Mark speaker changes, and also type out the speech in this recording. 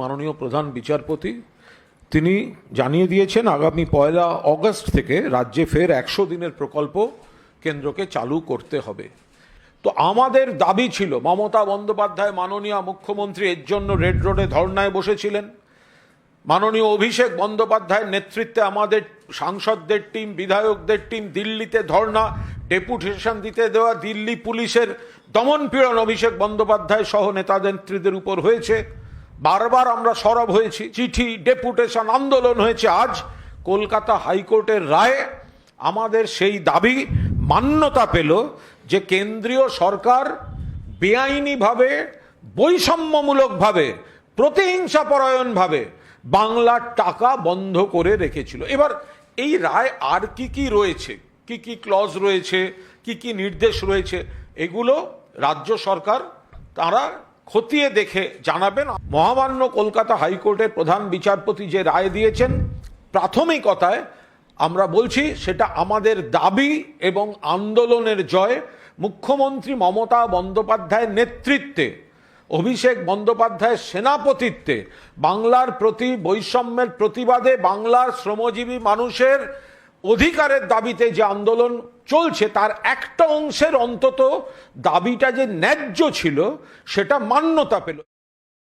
Speaker 1: মাননীয় প্রধান বিচারপতি, তিনি জানিয়ে দিয়েছেন আগামী পয়লা অগস্ট থেকে রাজ্যে ফের একশো দিনের প্রকল্প কেন্দ্রকে চালু করতে হবে। তো আমাদের দাবি ছিল, মমতা বন্দ্যোপাধ্যায় মাননীয় মুখ্যমন্ত্রী এর জন্য রেড রোডে ধর্নায় বসেছিলেন। মাননীয় অভিষেক বন্দ্যোপাধ্যায়ের নেতৃত্বে আমাদের সাংসদদের টিম, বিধায়কদের টিম দিল্লিতে ধর্ণা ডেপুটেশন দিতে দেওয়া, দিল্লি পুলিশের দমন পীড়ন অভিষেক বন্দ্যোপাধ্যায় সহ নেতা নেত্রীদের উপর হয়েছে। বারবার আমরা সরব হয়েছি, চিঠি, ডেপুটেশন, আন্দোলন হয়েছে আজ। কলকাতা হাইকোর্টের রায়ে আমাদের সেই দাবি মান্যতা পেল যে কেন্দ্রীয় সরকার বেআইনিভাবে, বৈষম্যমূলকভাবে, প্রতিহিংসাপরায়ণভাবে বাংলার টাকা বন্ধ করে রেখেছিল। এবার এই রায় আর কি কি রয়েছে? কি কি ক্লজ রয়েছে? কি কি নির্দেশ রয়েছে? এগুলো রাজ্য সরকার, তারা খতিয়ে দেখে জানাবেন, মহামান্য কলকাতা হাইকোর্টের প্রধান বিচারপতি যে রায় দিয়েছেন, প্রাথমিকতায় আমরা বলছি সেটা আমাদের দাবি এবং আন্দোলনের জয়। মুখ্যমন্ত্রী মমতা বন্দ্যোপাধ্যায়ের নেতৃত্বে, অভিষেক বন্দ্যোপাধ্যায়ের সেনাপতিত্বে, বাংলার প্রতি বৈষম্যের প্রতিবাদে বাংলার শ্রমজীবী মানুষের অধিকারের দাবিতে যে আন্দোলন চলছে, তার একটা অংশের অন্তত দাবিটা যে ন্যায্য ছিল, সেটা মান্যতা পেল।